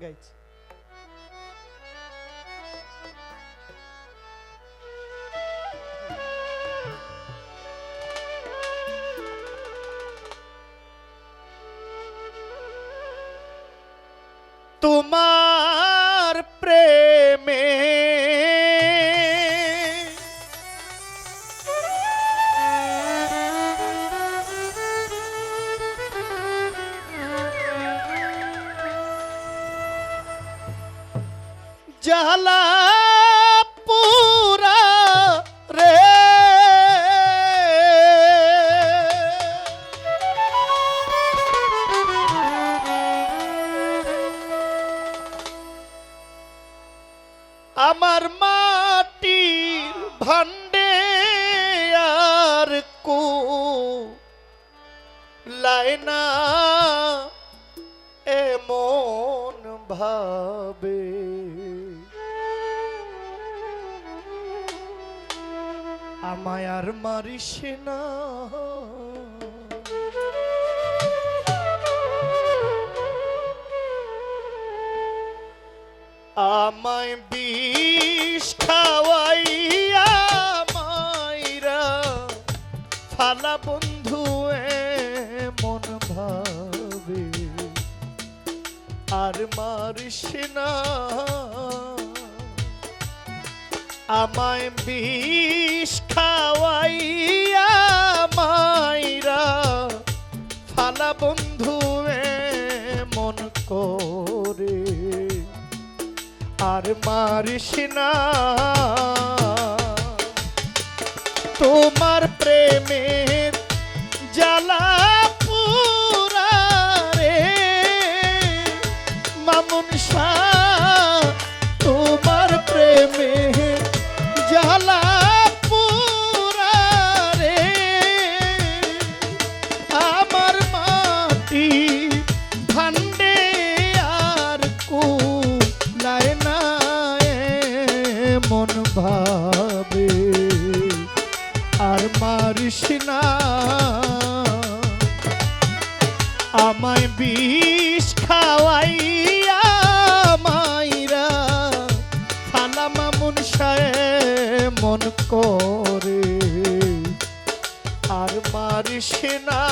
guys. জালা পুরা রে। আমার মাটির ভান্ডে আর কু লাইনা আমায় আর মারিস না। আমায় বিষ খাওয়াইয়া মাইরা ফালা বন্ধু মন ভাবে আর মারিস না। আমায় বিষ খাওয়াইয়া মাইরা ফালা বন্ধু মন করে। আর মারিস না। তোমার প্রেমের জ্বালা মন করে। আর মারিস না।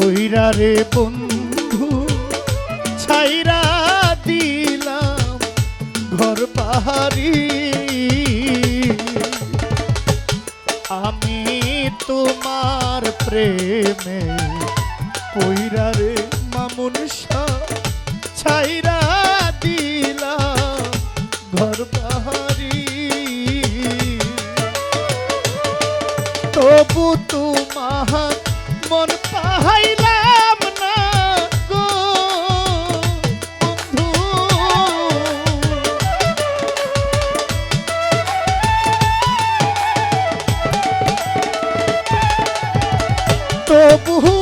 ওইরা রে বন্ধু, ছাইরা দিলাম ঘর পাহাড়ি। আমি তোমার প্রেমে ওইরা রে মামুন ছাইরা দিলাম ঘর তবু তোমার মন পাহাইলাম না গো বন্ধু। তবু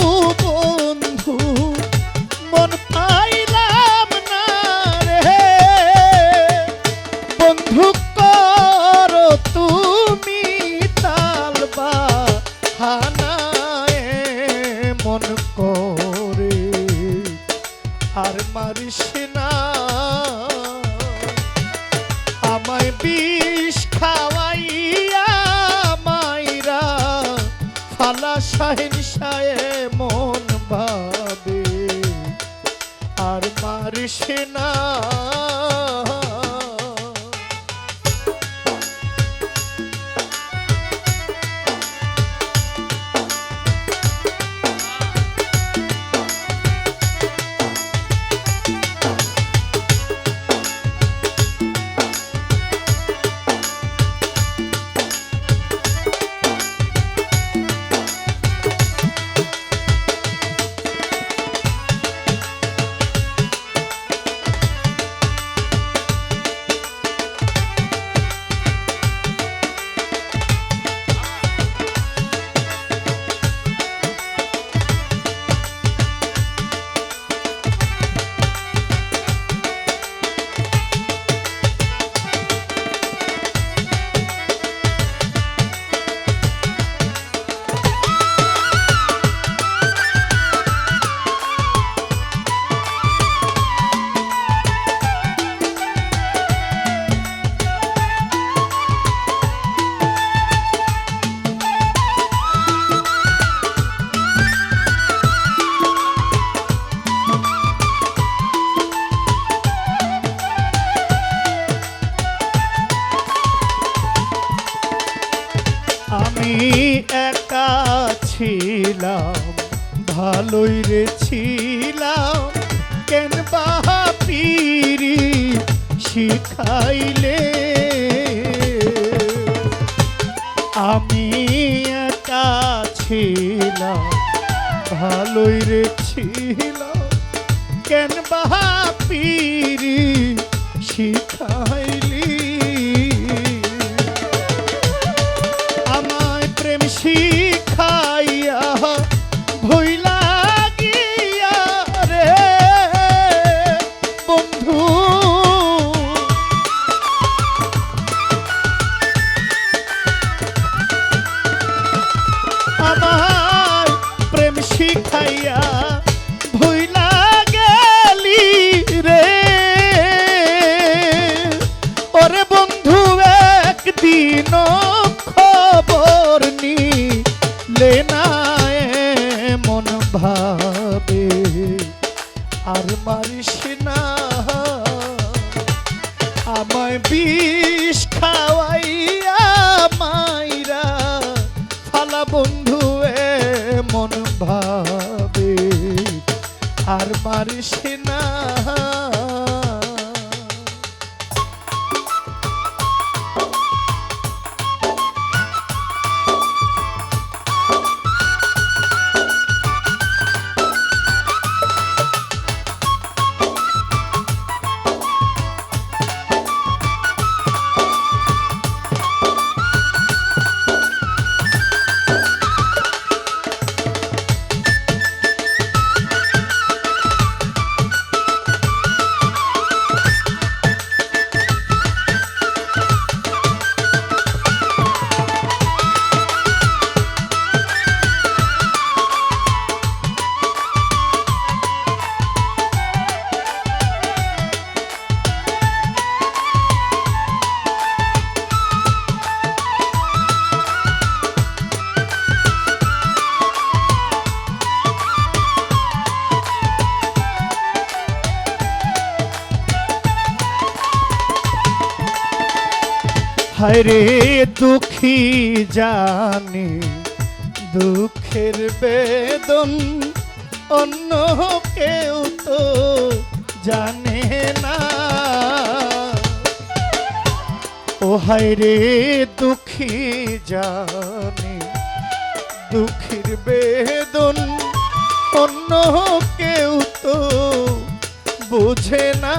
আমায় বিষ খাওয়াইয়া মাইরা ফালা শাহিন সায়ে মন ভাবে। আর মারিস না ছিলাম, ভালোই রে ছিলাম। কেন বাপিরি শিখাইলে? আমি একা ছিলাম, ভালোই রে ছিলাম। কেন বাপিরি শিখাইলি? আর হায়রে দুঃখী জানি, দুঃখের বেদন অন্য কেউ তো জানে না। ও হায়রে দুঃখী জানি, দুঃখের বেদন অন্য কেউ তো বোঝে না।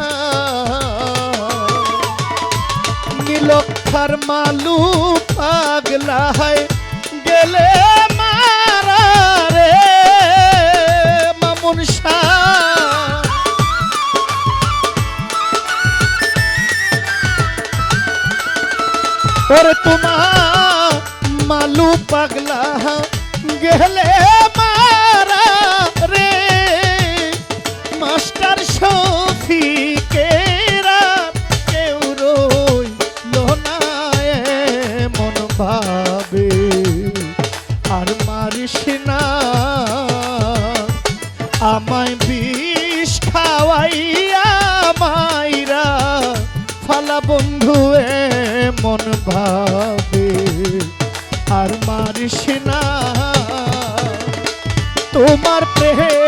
মাথার মালু পাগলা হয়। গেলে মারা রে মামুন ওরে তোমা মালু পাগলা গেলে বিষ খাওয়াইয়া মাইরা ফালা বন্ধু মন ভাবে আর মারিস না। তোমার প্রেম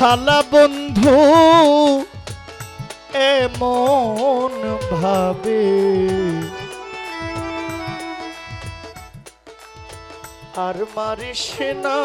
শালা বন্ধু এমন ভাবে। আর মারিস না।